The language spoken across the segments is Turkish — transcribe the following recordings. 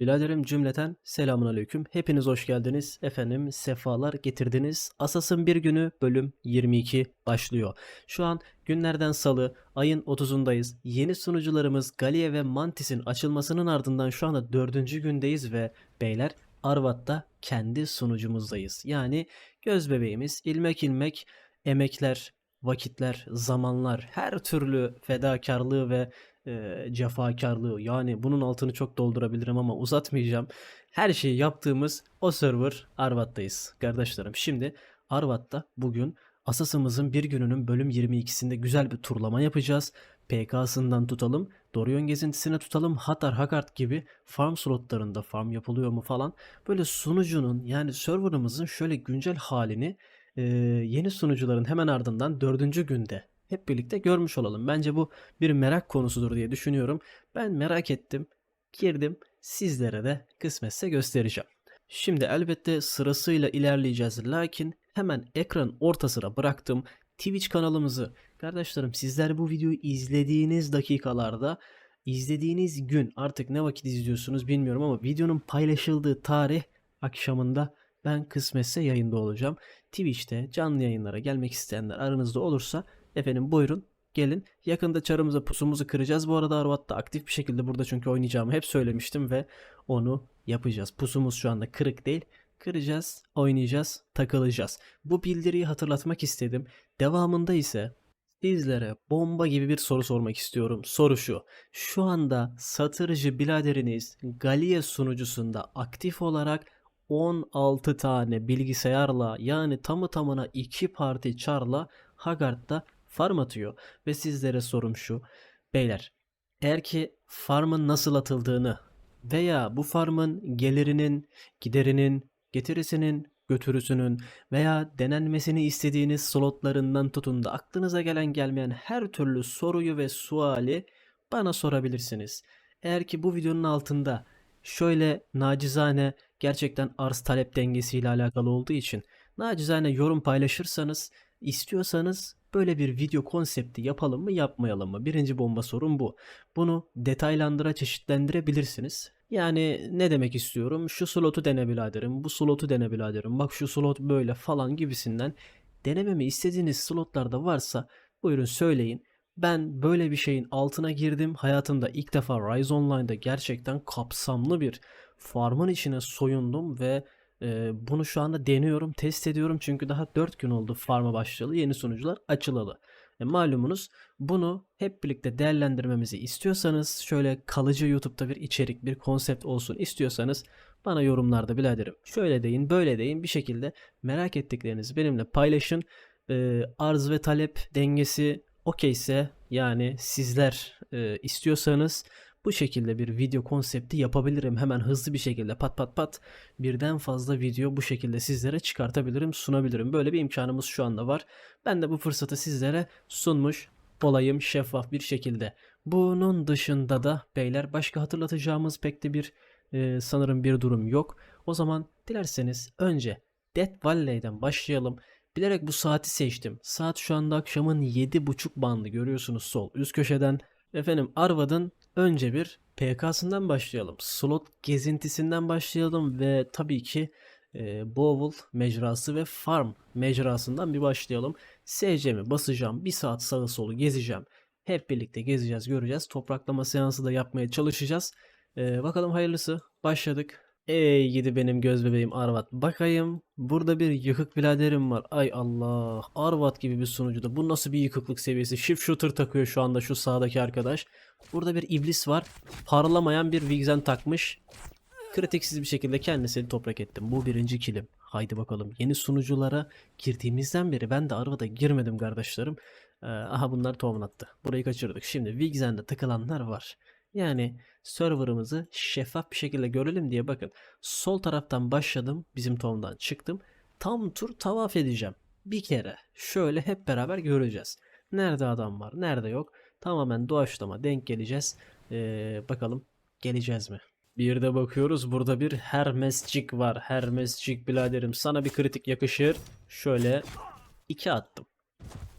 Biladerim cümleten selamun aleyküm. Hepiniz hoş geldiniz. Efendim sefalar getirdiniz. Asas'ın bir günü bölüm 22 başlıyor. Şu an günlerden salı ayın 30'undayız. Yeni sunucularımız Galia ve Mantis'in açılmasının ardından şu anda 4. gündeyiz ve beyler Arvat'ta kendi sunucumuzdayız. Yani göz bebeğimiz ilmek ilmek emekler, vakitler, zamanlar, her türlü fedakarlığı ve e, cefakarlığı yani bunun altını çok doldurabilirim ama uzatmayacağım. Her şeyi yaptığımız o server Arvat'tayız kardeşlerim. Şimdi Arvat'ta bugün Asas'ımızın bir gününün bölüm 22'sinde güzel bir turlama yapacağız. PK'sından tutalım, Dorion gezintisine tutalım, Hatar Hakart gibi farm slotlarında farm yapılıyor mu falan. Böyle sunucunun yani serverımızın şöyle güncel halini e, yeni sunucuların hemen ardından dördüncü günde hep birlikte görmüş olalım. Bence bu bir merak konusudur diye düşünüyorum. Ben merak ettim, girdim, sizlere de kısmetse göstereceğim. Şimdi elbette sırasıyla ilerleyeceğiz lakin hemen ekran ortasına bıraktım Twitch kanalımızı. Kardeşlerim sizler bu videoyu izlediğiniz dakikalarda izlediğiniz gün artık ne vakit izliyorsunuz bilmiyorum ama videonun paylaşıldığı tarih akşamında ben kısmetse yayında olacağım. Twitch'te canlı yayınlara gelmek isteyenler aranızda olursa efendim buyurun gelin. Yakında çarımıza pusumuzu kıracağız. Bu arada Arvat'ta aktif bir şekilde burada çünkü oynayacağımı hep söylemiştim ve onu yapacağız. Pusumuz şu anda kırık değil. Kıracağız, oynayacağız, takılacağız. Bu bildiriyi hatırlatmak istedim. Devamında ise sizlere bomba gibi bir soru sormak istiyorum. Soru şu. Şu anda satırcı biladeriniz Galia sunucusunda aktif olarak 16 tane bilgisayarla yani tamı tamına 2 parti çarla Haggard'da farm atıyor. Ve sizlere sorum şu. Beyler eğer ki farmın nasıl atıldığını veya bu farmın gelirinin, giderinin, getirisinin, götürüsünün veya denenmesini istediğiniz slotlarından tutun da aklınıza gelen gelmeyen her türlü soruyu ve suali bana sorabilirsiniz. Eğer ki bu videonun altında şöyle nacizane gerçekten arz talep dengesiyle alakalı olduğu için nacizane yorum paylaşırsanız istiyorsanız böyle bir video konsepti yapalım mı yapmayalım mı? Birinci bomba sorun bu. Bunu detaylandıra çeşitlendirebilirsiniz. Yani ne demek istiyorum? Şu slotu dene biraderim, bu slotu dene biraderim, bak şu slot böyle falan gibisinden denememi istediğiniz slotlarda varsa buyurun söyleyin. Ben böyle bir şeyin altına girdim. Hayatımda ilk defa Rise Online'da gerçekten kapsamlı bir farmın içine soyundum ve bunu şu anda deniyorum, test ediyorum. Çünkü daha 4 gün oldu farma başlayalı. Yeni sunucular açılalı. E, malumunuz bunu hep birlikte değerlendirmemizi istiyorsanız şöyle kalıcı YouTube'da bir içerik, bir konsept olsun istiyorsanız bana yorumlarda biraderim. Şöyle deyin, böyle deyin bir şekilde merak ettiklerinizi benimle paylaşın. E, arz ve talep dengesi okeyse yani sizler e, istiyorsanız bu şekilde bir video konsepti yapabilirim. Hemen hızlı bir şekilde pat pat pat birden fazla video bu şekilde sizlere çıkartabilirim, sunabilirim. Böyle bir imkanımız şu anda var. Ben de bu fırsatı sizlere sunmuş olayım şeffaf bir şekilde. Bunun dışında da beyler başka hatırlatacağımız pek de bir e, sanırım bir durum yok. O zaman dilerseniz önce Death Valley'den başlayalım. Bilerek bu saati seçtim. Saat şu anda akşamın 7.30 bandı görüyorsunuz sol üst köşeden. Efendim Arvad'ın önce bir PK'sından başlayalım. Slot gezintisinden başlayalım ve tabii ki e, Bowel mecrası ve Farm mecrasından bir başlayalım. SC'mi basacağım. Bir saat sağı solu gezeceğim. Hep birlikte gezeceğiz, göreceğiz. Topraklama seansı da yapmaya çalışacağız. E, bakalım hayırlısı. Başladık. Ey gidi benim göz bebeğim Arvat. Bakayım burada bir yıkık biraderim var. Ay Allah. Arvat gibi bir sunucuda. Bu nasıl bir yıkıklık seviyesi? Shift shooter takıyor şu anda şu sağdaki arkadaş. Burada bir iblis var. Parlamayan bir Vixen takmış. Kritiksiz bir şekilde kendisini toprak ettim. Bu birinci kilim. Haydi bakalım. Yeni sunuculara girdiğimizden beri ben de Arvat'a girmedim kardeşlerim. Ee, aha bunlar tohumlattı. Burayı kaçırdık. Şimdi Vixen'de takılanlar var. Yani serverımızı şeffaf bir şekilde görelim diye bakın. Sol taraftan başladım. Bizim tondan çıktım. Tam tur tavaf edeceğim. Bir kere. Şöyle hep beraber göreceğiz. Nerede adam var? Nerede yok? Tamamen doğaçlama denk geleceğiz. Ee, bakalım geleceğiz mi? Bir de bakıyoruz burada bir Hermescik var. Hermescik biraderim sana bir kritik yakışır. Şöyle iki attım.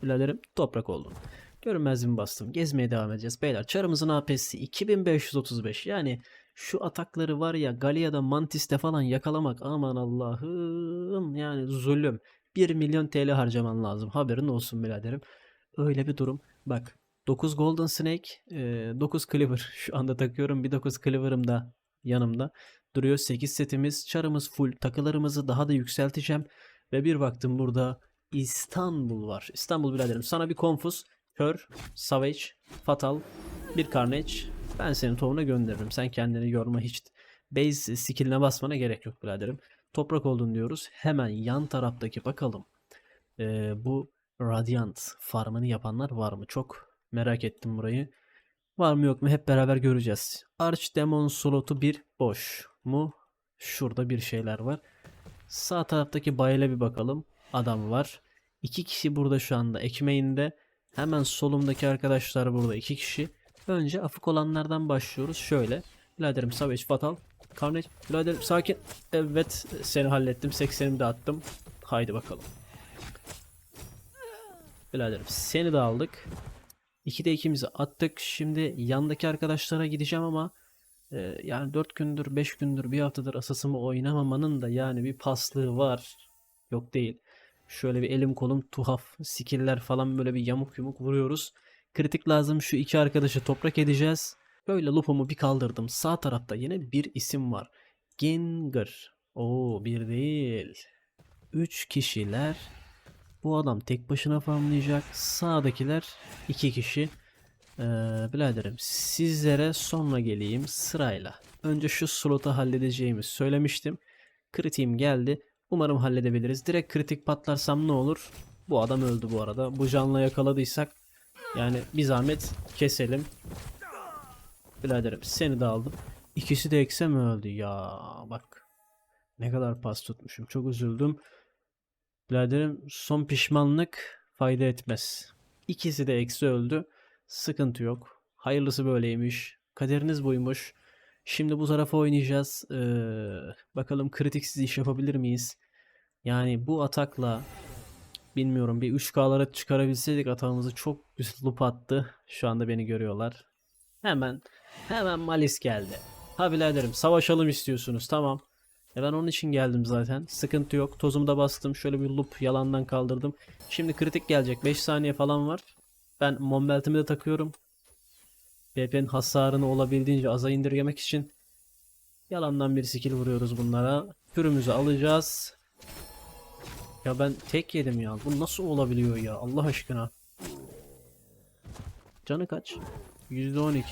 Biraderim toprak oldum. Görünmezliğimi bastım. Gezmeye devam edeceğiz. Beyler çarımızın AP'si 2535. Yani Şu atakları var ya Galia'da Mantis'te falan yakalamak aman Allah'ım yani zulüm. 1 milyon TL harcaman lazım. Haberin olsun biraderim. Öyle bir durum. Bak 9 Golden Snake, e, 9 Cleaver. Şu anda takıyorum. Bir 9 Cleaver'ım da yanımda. Duruyor 8 setimiz. Çarımız full. Takılarımızı daha da yükselteceğim. Ve bir baktım burada İstanbul var. İstanbul biraderim. Sana bir Confus, Kör, Savage, Fatal, bir Carnage. Ben senin tohumuna gönderirim. Sen kendini yorma hiç. Base skilline basmana gerek yok biraderim. Toprak oldun diyoruz. Hemen yan taraftaki bakalım. Ee, bu Radiant farmını yapanlar var mı? Çok merak ettim burayı. Var mı yok mu hep beraber göreceğiz. Archdemon slotu bir boş mu? Şurada bir şeyler var. Sağ taraftaki bayile bir bakalım. Adam var. İki kişi burada şu anda ekmeğinde. Hemen solumdaki arkadaşlar burada iki kişi. Önce afık olanlardan başlıyoruz. Şöyle. Biraderim Savage Fatal. Carnage. Biraderim sakin. Evet seni hallettim. 80'imi de attım. Haydi bakalım. Biraderim seni de aldık. 2'de ikimizi attık. Şimdi yandaki arkadaşlara gideceğim ama e, yani 4 gündür 5 gündür bir haftadır asasımı oynamamanın da yani bir paslığı var. Yok değil. Şöyle bir elim kolum tuhaf skiller falan böyle bir yamuk yumuk vuruyoruz. Kritik lazım şu iki arkadaşı toprak edeceğiz. Böyle lupumu bir kaldırdım. Sağ tarafta yine bir isim var. Ginger. Oo bir değil. Üç kişiler. Bu adam tek başına farmlayacak. Sağdakiler iki kişi. Ee, biraderim sizlere sonra geleyim sırayla. Önce şu slotu halledeceğimi söylemiştim. Kritiğim geldi. Umarım halledebiliriz. Direkt kritik patlarsam ne olur? Bu adam öldü bu arada. Bu canla yakaladıysak yani bir zahmet keselim. Biraderim seni de aldım. İkisi de ekse mi öldü ya? Bak ne kadar pas tutmuşum. Çok üzüldüm. Biraderim son pişmanlık fayda etmez. İkisi de eksi öldü. Sıkıntı yok. Hayırlısı böyleymiş. Kaderiniz buymuş. Şimdi bu tarafa oynayacağız. Ee, bakalım kritiksiz iş yapabilir miyiz? Yani bu atakla bilmiyorum bir 3K'lara çıkarabilseydik atağımızı çok güzel loop attı. Şu anda beni görüyorlar. Hemen hemen Malis geldi. Ha biraderim savaşalım istiyorsunuz tamam. E ben onun için geldim zaten. Sıkıntı yok. Tozumu da bastım. Şöyle bir loop yalandan kaldırdım. Şimdi kritik gelecek. 5 saniye falan var. Ben Mombelt'imi de takıyorum. BP'nin hasarını olabildiğince aza indirgemek için yalandan bir skill vuruyoruz bunlara. Pürümüzü alacağız. Ya ben tek yedim ya. Bu nasıl olabiliyor ya Allah aşkına. Canı kaç? %12.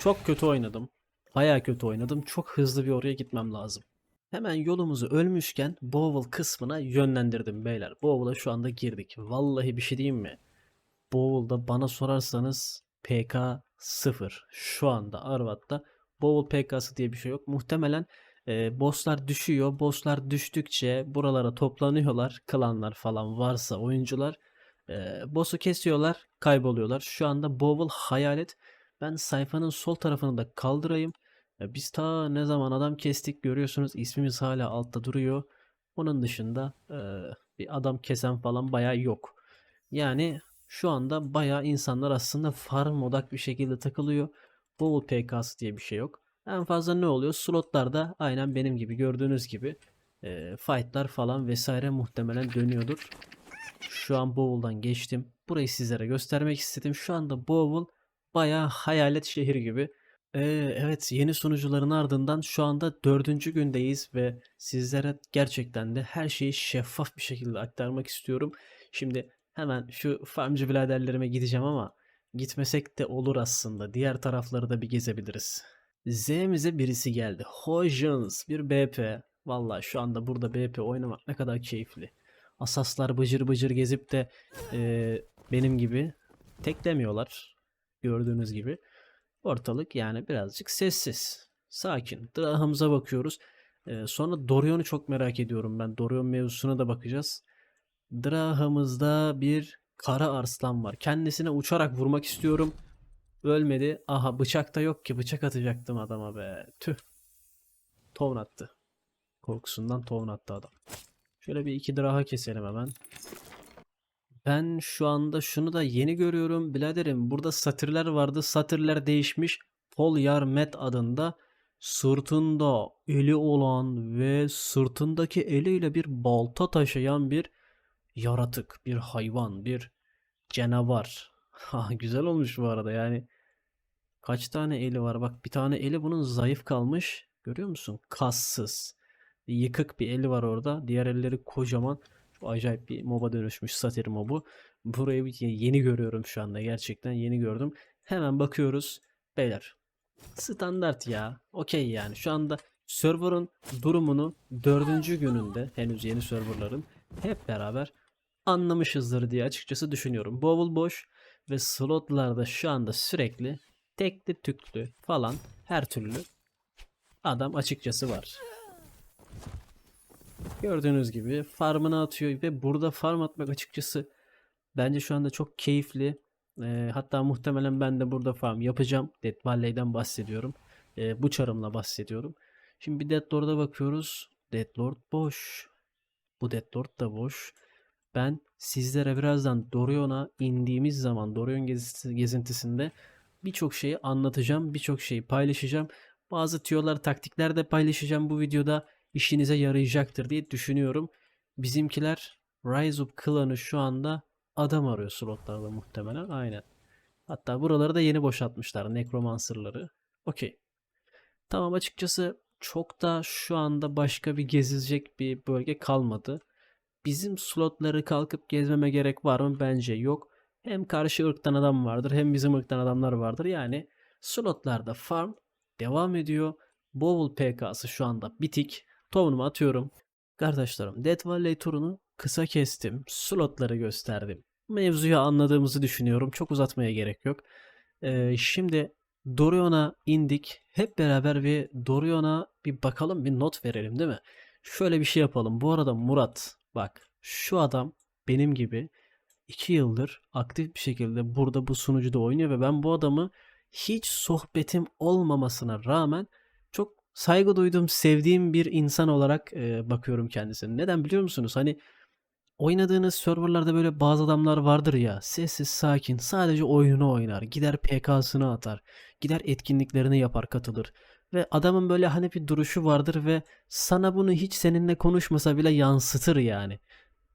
Çok kötü oynadım. Baya kötü oynadım. Çok hızlı bir oraya gitmem lazım. Hemen yolumuzu ölmüşken Bowel kısmına yönlendirdim beyler. Bowel'a şu anda girdik. Vallahi bir şey diyeyim mi? Bowl'da bana sorarsanız PK 0. Şu anda Arvat'ta Bowl PK'sı diye bir şey yok. Muhtemelen e, bosslar düşüyor. Bosslar düştükçe buralara toplanıyorlar. Klanlar falan varsa oyuncular. E, boss'u kesiyorlar. Kayboluyorlar. Şu anda Bowl hayalet. Ben sayfanın sol tarafını da kaldırayım. E, biz ta ne zaman adam kestik görüyorsunuz. ismimiz hala altta duruyor. Onun dışında e, bir adam kesen falan bayağı yok. Yani şu anda bayağı insanlar aslında farm odak bir şekilde takılıyor. Bowl PK'sı diye bir şey yok. En fazla ne oluyor? Slotlarda aynen benim gibi gördüğünüz gibi e, fightlar falan vesaire muhtemelen dönüyordur. Şu an Bowl'dan geçtim. Burayı sizlere göstermek istedim. Şu anda Bowl bayağı hayalet şehir gibi. Ee, evet yeni sunucuların ardından şu anda dördüncü gündeyiz ve sizlere gerçekten de her şeyi şeffaf bir şekilde aktarmak istiyorum. Şimdi hemen şu farmcı biraderlerime gideceğim ama gitmesek de olur aslında. Diğer tarafları da bir gezebiliriz. Z'mize birisi geldi. Hojans bir BP. Valla şu anda burada BP oynamak ne kadar keyifli. Asaslar bıcır bıcır gezip de e, benim gibi teklemiyorlar. Gördüğünüz gibi. Ortalık yani birazcık sessiz. Sakin. Drahımıza bakıyoruz. Ee, sonra Dorion'u çok merak ediyorum ben. Dorion mevzusuna da bakacağız. Drahımızda bir kara arslan var. Kendisine uçarak vurmak istiyorum. Ölmedi. Aha bıçak da yok ki. Bıçak atacaktım adama be. Tüh. Tovun attı. Korkusundan tovun attı adam. Şöyle bir iki draha keselim hemen. Ben şu anda şunu da yeni görüyorum biraderim. Burada satırlar vardı. Satırlar değişmiş. Paul Yarmet adında sırtında eli olan ve sırtındaki eliyle bir balta taşıyan bir yaratık, bir hayvan, bir canavar. Güzel olmuş bu arada yani. Kaç tane eli var? Bak bir tane eli bunun zayıf kalmış. Görüyor musun? Kassız. Yıkık bir eli var orada. Diğer elleri kocaman. Şu acayip bir moba dönüşmüş satir mobu. Burayı yeni görüyorum şu anda. Gerçekten yeni gördüm. Hemen bakıyoruz. Beyler. Standart ya. Okey yani. Şu anda server'ın durumunu dördüncü gününde henüz yeni serverların hep beraber anlamışızdır diye açıkçası düşünüyorum. Bowel boş ve slotlarda şu anda sürekli tekli tüklü falan her türlü adam açıkçası var. Gördüğünüz gibi farmını atıyor ve burada farm atmak açıkçası bence şu anda çok keyifli. Ee, hatta muhtemelen ben de burada farm yapacağım. Dead Valley'den bahsediyorum. Ee, bu çarımla bahsediyorum. Şimdi bir Dead Lord'a bakıyoruz. Dead Lord boş. Bu Dead Lord da boş. Ben sizlere birazdan Dorion'a indiğimiz zaman Dorion gezintisinde birçok şeyi anlatacağım. Birçok şeyi paylaşacağım. Bazı tüyolar, taktikler de paylaşacağım bu videoda. işinize yarayacaktır diye düşünüyorum. Bizimkiler Rise Up klanı şu anda adam arıyor slotlarda muhtemelen. Aynen. Hatta buraları da yeni boşaltmışlar. Necromancer'ları. Okey. Tamam açıkçası çok da şu anda başka bir gezilecek bir bölge kalmadı. Bizim slotları kalkıp gezmeme gerek var mı? Bence yok. Hem karşı ırktan adam vardır hem bizim ırktan adamlar vardır. Yani slotlarda farm devam ediyor. Bowel PK'sı şu anda bitik. Tohunumu atıyorum. Kardeşlerim Death Valley turunu kısa kestim. Slotları gösterdim. Mevzuyu anladığımızı düşünüyorum. Çok uzatmaya gerek yok. Ee, şimdi Dorion'a indik. Hep beraber bir Dorion'a bir bakalım bir not verelim değil mi? Şöyle bir şey yapalım. Bu arada Murat bak şu adam benim gibi 2 yıldır aktif bir şekilde burada bu sunucuda oynuyor ve ben bu adamı hiç sohbetim olmamasına rağmen çok saygı duyduğum, sevdiğim bir insan olarak e, bakıyorum kendisine. Neden biliyor musunuz? Hani oynadığınız serverlarda böyle bazı adamlar vardır ya sessiz sakin sadece oyununu oynar gider PK'sını atar gider etkinliklerini yapar katılır ve adamın böyle hani bir duruşu vardır ve sana bunu hiç seninle konuşmasa bile yansıtır yani.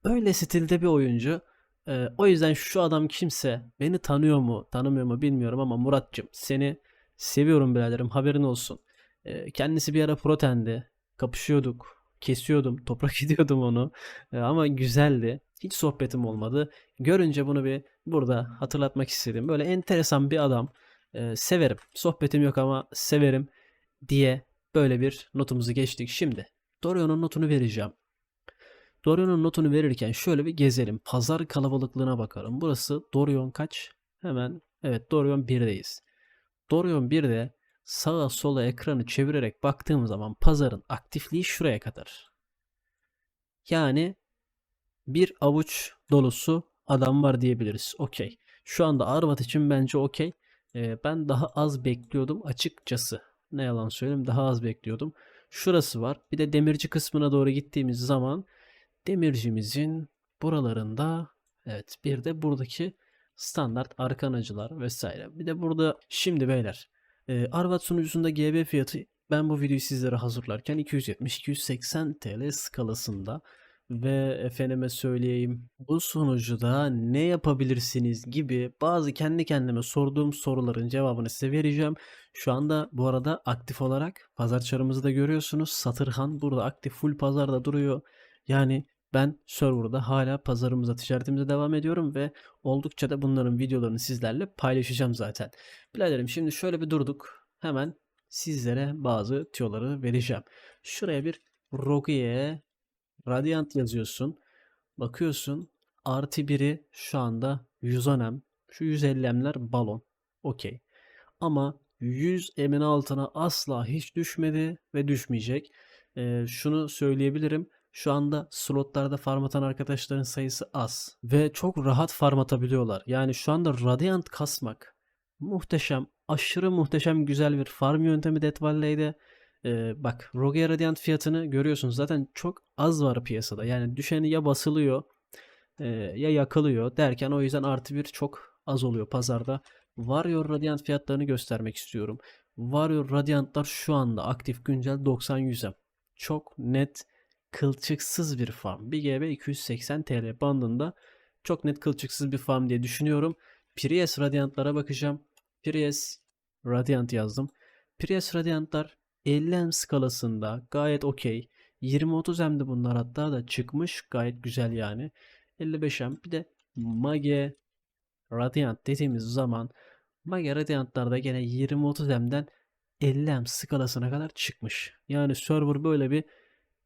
Öyle stilde bir oyuncu. Ee, o yüzden şu adam kimse beni tanıyor mu tanımıyor mu bilmiyorum ama Muratcığım seni seviyorum biraderim haberin olsun. Ee, kendisi bir ara protendi kapışıyorduk kesiyordum toprak ediyordum onu Ee, ama güzeldi hiç sohbetim olmadı. Görünce bunu bir burada hatırlatmak istedim. Böyle enteresan bir adam. Ee, severim. Sohbetim yok ama severim diye böyle bir notumuzu geçtik. Şimdi Dorion'un notunu vereceğim. Dorion'un notunu verirken şöyle bir gezelim. Pazar kalabalıklığına bakalım. Burası Dorion kaç? Hemen evet Dorion 1'deyiz. Dorion 1'de sağa sola ekranı çevirerek baktığım zaman pazarın aktifliği şuraya kadar. Yani bir avuç dolusu adam var diyebiliriz. Okey. Şu anda Arvat için bence okey. Ee, ben daha az bekliyordum açıkçası. Ne yalan söyleyeyim daha az bekliyordum. Şurası var. Bir de demirci kısmına doğru gittiğimiz zaman demircimizin buralarında evet bir de buradaki standart arkanacılar vesaire. Bir de burada şimdi beyler e, Arvat sunucusunda GB fiyatı ben bu videoyu sizlere hazırlarken 270-280 TL skalasında ve efendime söyleyeyim bu sunucuda ne yapabilirsiniz gibi bazı kendi kendime sorduğum soruların cevabını size vereceğim. Şu anda bu arada aktif olarak pazar çarımızı da görüyorsunuz. Satırhan burada aktif full pazarda duruyor. Yani ben serverda hala pazarımıza ticaretimize devam ediyorum ve oldukça da bunların videolarını sizlerle paylaşacağım zaten. Biraderim şimdi şöyle bir durduk. Hemen sizlere bazı tüyoları vereceğim. Şuraya bir Rogue'ye Radiant yazıyorsun. Bakıyorsun artı biri şu anda 110M. Şu 150M'ler balon. Okey. Ama 100 M'in altına asla hiç düşmedi ve düşmeyecek. Ee, şunu söyleyebilirim. Şu anda slotlarda farm atan arkadaşların sayısı az. Ve çok rahat farm atabiliyorlar. Yani şu anda Radiant kasmak muhteşem, aşırı muhteşem güzel bir farm yöntemi Death Valley'de. Ee, bak Rogue Radiant fiyatını görüyorsunuz. Zaten çok az var piyasada. Yani düşeni ya basılıyor e, ya yakılıyor derken o yüzden artı bir çok az oluyor pazarda. Warrior Radiant fiyatlarını göstermek istiyorum. Warrior Radiant'lar şu anda aktif güncel 90-100'e. Çok net kılçıksız bir farm. 1 GB 280 TL bandında çok net kılçıksız bir farm diye düşünüyorum. Prius Radiant'lara bakacağım. Prius Radiant yazdım. Prius Radiant'lar 50M skalasında gayet okey. 20-30M'de bunlar hatta da çıkmış. Gayet güzel yani. 55M. Bir de Mage Radiant dediğimiz zaman Mage Radiant'larda gene 20-30M'den 50M skalasına kadar çıkmış. Yani server böyle bir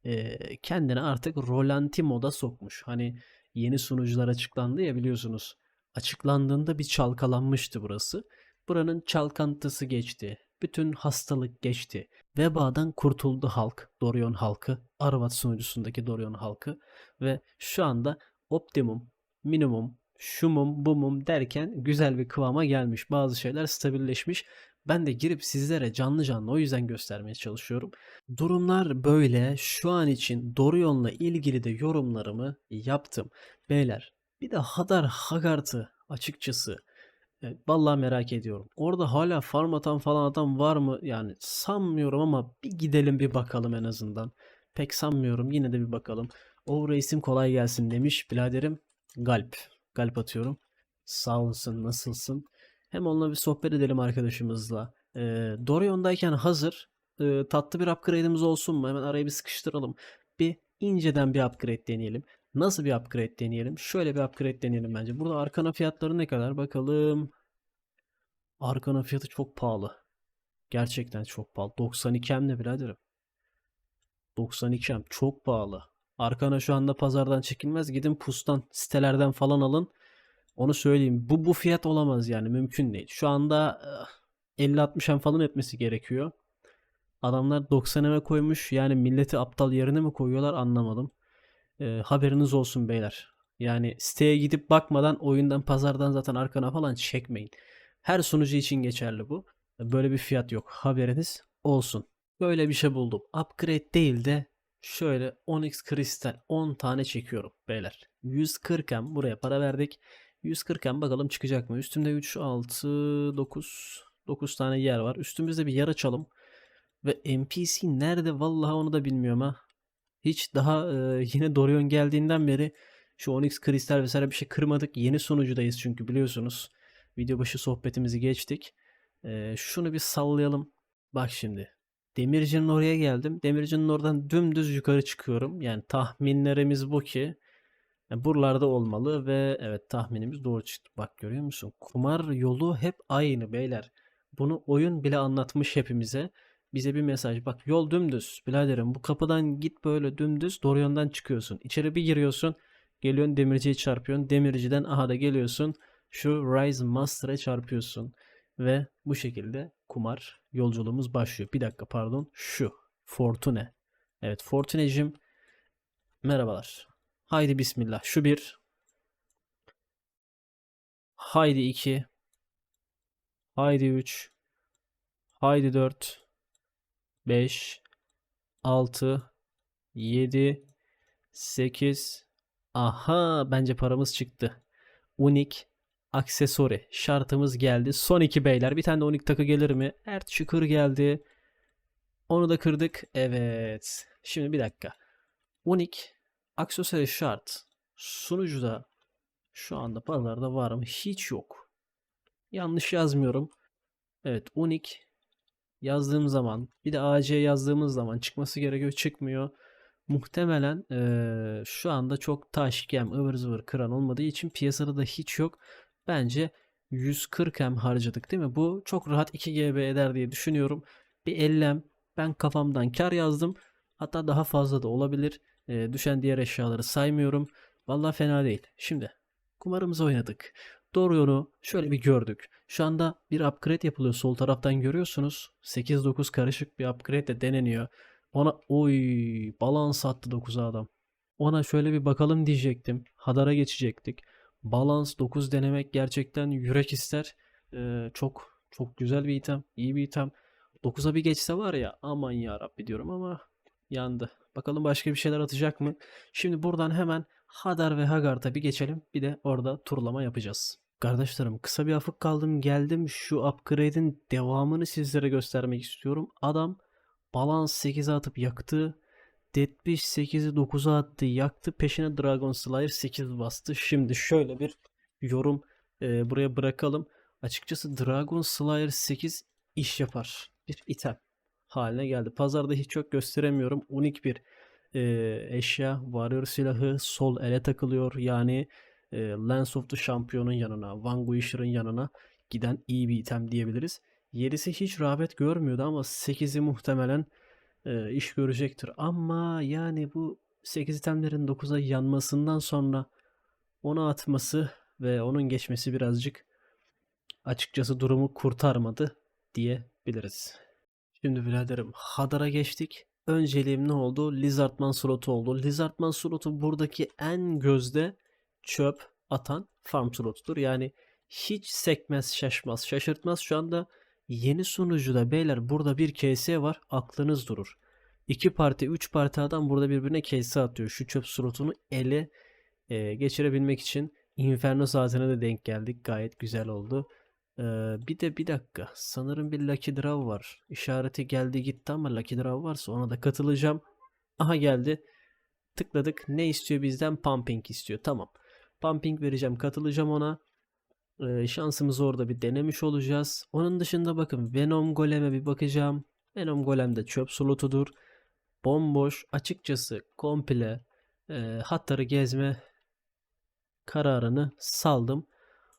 e, kendini artık rolanti moda sokmuş. Hani yeni sunucular açıklandı ya biliyorsunuz. Açıklandığında bir çalkalanmıştı burası. Buranın çalkantısı geçti. Bütün hastalık geçti. Vebadan kurtuldu halk. Dorion halkı. Arvat sunucusundaki Dorion halkı. Ve şu anda optimum, minimum, şumum, bumum derken güzel bir kıvama gelmiş. Bazı şeyler stabilleşmiş. Ben de girip sizlere canlı canlı o yüzden göstermeye çalışıyorum. Durumlar böyle. Şu an için Dorion'la ilgili de yorumlarımı yaptım. Beyler bir de Hadar Hagart'ı açıkçası e, vallahi merak ediyorum. Orada hala farm atan falan adam var mı? Yani sanmıyorum ama bir gidelim bir bakalım en azından. Pek sanmıyorum. Yine de bir bakalım. O reisim kolay gelsin demiş biraderim. Galp. Galp atıyorum. Sağ olasın. Nasılsın? Hem onunla bir sohbet edelim arkadaşımızla. E, Dorion'dayken hazır e, tatlı bir upgrade'imiz olsun mu? Hemen araya bir sıkıştıralım. Bir inceden bir upgrade deneyelim. Nasıl bir upgrade deneyelim? Şöyle bir upgrade deneyelim bence. Burada arkana fiyatları ne kadar? Bakalım. Arkana fiyatı çok pahalı. Gerçekten çok pahalı. 92 hem de biraderim. 92 hem çok pahalı. Arkana şu anda pazardan çekilmez. Gidin pustan sitelerden falan alın. Onu söyleyeyim. Bu bu fiyat olamaz yani mümkün değil. Şu anda eh, 50-60 hem falan etmesi gerekiyor. Adamlar 90 eme koymuş. Yani milleti aptal yerine mi koyuyorlar anlamadım. E, haberiniz olsun beyler. Yani siteye gidip bakmadan oyundan pazardan zaten arkana falan çekmeyin. Her sunucu için geçerli bu. Böyle bir fiyat yok. Haberiniz olsun. Böyle bir şey buldum. Upgrade değil de şöyle Onyx kristal 10 tane çekiyorum beyler. 140'em buraya para verdik. 140'em bakalım çıkacak mı? Üstümde 3, 6, 9, 9 tane yer var. Üstümüzde bir yer açalım. Ve NPC nerede vallahi onu da bilmiyorum ha. Hiç daha e, yine Dorion geldiğinden beri şu Onyx kristal vesaire bir şey kırmadık. Yeni sonucudayız çünkü biliyorsunuz. Video başı sohbetimizi geçtik. E, şunu bir sallayalım. Bak şimdi. Demircinin oraya geldim. Demircinin oradan dümdüz yukarı çıkıyorum. Yani tahminlerimiz bu ki yani buralarda olmalı ve evet tahminimiz doğru çıktı. Bak görüyor musun? Kumar yolu hep aynı beyler. Bunu oyun bile anlatmış hepimize bize bir mesaj. Bak yol dümdüz. Biraderim bu kapıdan git böyle dümdüz Dorion'dan çıkıyorsun. İçeri bir giriyorsun. Geliyorsun demirciye çarpıyorsun. Demirciden aha da geliyorsun. Şu Rise Master'a çarpıyorsun. Ve bu şekilde kumar yolculuğumuz başlıyor. Bir dakika pardon. Şu. Fortune. Evet Fortune'cim. Merhabalar. Haydi bismillah. Şu bir. Haydi iki. Haydi üç. Haydi dört. 5 6 7 8 Aha bence paramız çıktı. Unik aksesori şartımız geldi. Son iki beyler. Bir tane de unik takı gelir mi? Ert şükür geldi. Onu da kırdık. Evet. Şimdi bir dakika. Unik aksesuari şart. Sunucuda şu anda pazarda var mı? Hiç yok. Yanlış yazmıyorum. Evet unik yazdığım zaman bir de AC yazdığımız zaman çıkması gerekiyor çıkmıyor. Muhtemelen eee, şu anda çok taş, gem, ıvır zıvır kıran olmadığı için piyasada da hiç yok. Bence 140 M harcadık değil mi? Bu çok rahat 2 GB eder diye düşünüyorum. Bir 50 M ben kafamdan kar yazdım. Hatta daha fazla da olabilir. Eee, düşen diğer eşyaları saymıyorum. Vallahi fena değil. Şimdi kumarımızı oynadık. Doğru yolu şöyle bir gördük. Şu anda bir upgrade yapılıyor. Sol taraftan görüyorsunuz. 8-9 karışık bir upgrade de deneniyor. Ona oy balans attı 9'a adam. Ona şöyle bir bakalım diyecektim. Hadar'a geçecektik. Balans 9 denemek gerçekten yürek ister. Ee, çok çok güzel bir item. iyi bir item. 9'a bir geçse var ya aman ya Rabbi diyorum ama yandı. Bakalım başka bir şeyler atacak mı? Şimdi buradan hemen Hadar ve Hagart'a bir geçelim. Bir de orada turlama yapacağız. Kardeşlerim kısa bir afık kaldım geldim. Şu upgrade'in devamını sizlere göstermek istiyorum. Adam balans 8'e atıp yaktı. Deadfish 8'i 9'a attı yaktı. Peşine Dragon Slayer 8 bastı. Şimdi şöyle bir yorum e, buraya bırakalım. Açıkçası Dragon Slayer 8 iş yapar. Bir item haline geldi. Pazarda hiç çok gösteremiyorum. Unik bir e, eşya. Warrior silahı sol ele takılıyor. Yani e, Lance of the Champion'un yanına, Van Guisher'ın yanına giden iyi bir item diyebiliriz. 7'si hiç rağbet görmüyordu ama 8'i muhtemelen e, iş görecektir. Ama yani bu 8 itemlerin 9'a yanmasından sonra onu atması ve onun geçmesi birazcık açıkçası durumu kurtarmadı diyebiliriz. Şimdi biraderim Hadar'a geçtik. Önceliğim ne oldu? Lizardman slotu oldu. Lizardman slotu buradaki en gözde çöp atan farm slotudur. Yani hiç sekmez, şaşmaz, şaşırtmaz. Şu anda yeni sunucuda beyler burada bir KS var. Aklınız durur. İki parti, üç parti adam burada birbirine KS atıyor. Şu çöp slotunu ele e, geçirebilmek için Inferno saatine de denk geldik. Gayet güzel oldu. Ee, bir de bir dakika. Sanırım bir Lucky Draw var. İşareti geldi gitti ama Lucky Draw varsa ona da katılacağım. Aha geldi. Tıkladık. Ne istiyor bizden? Pumping istiyor. Tamam. Pumping vereceğim. Katılacağım ona. Ee, şansımızı orada bir denemiş olacağız. Onun dışında bakın Venom Golem'e bir bakacağım. Venom Golem de çöp slotudur. Bomboş. Açıkçası komple e, hatları gezme kararını saldım.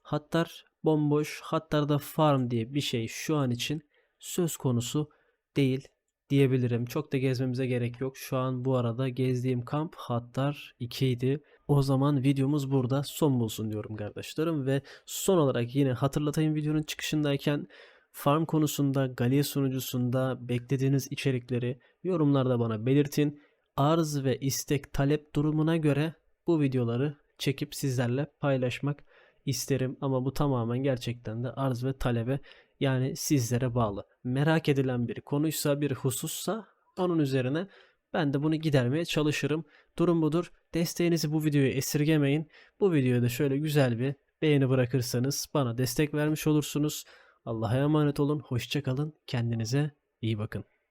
Hattar bomboş, hatlarda farm diye bir şey şu an için söz konusu değil diyebilirim. Çok da gezmemize gerek yok. Şu an bu arada gezdiğim kamp Hattar 2 idi. O zaman videomuz burada son bulsun diyorum kardeşlerim ve son olarak yine hatırlatayım videonun çıkışındayken farm konusunda Galia sunucusunda beklediğiniz içerikleri yorumlarda bana belirtin. Arz ve istek talep durumuna göre bu videoları çekip sizlerle paylaşmak isterim ama bu tamamen gerçekten de arz ve talebe yani sizlere bağlı. Merak edilen bir konuysa bir husussa onun üzerine ben de bunu gidermeye çalışırım. Durum budur. Desteğinizi bu videoya esirgemeyin. Bu videoya da şöyle güzel bir beğeni bırakırsanız bana destek vermiş olursunuz. Allah'a emanet olun. Hoşçakalın. Kendinize iyi bakın.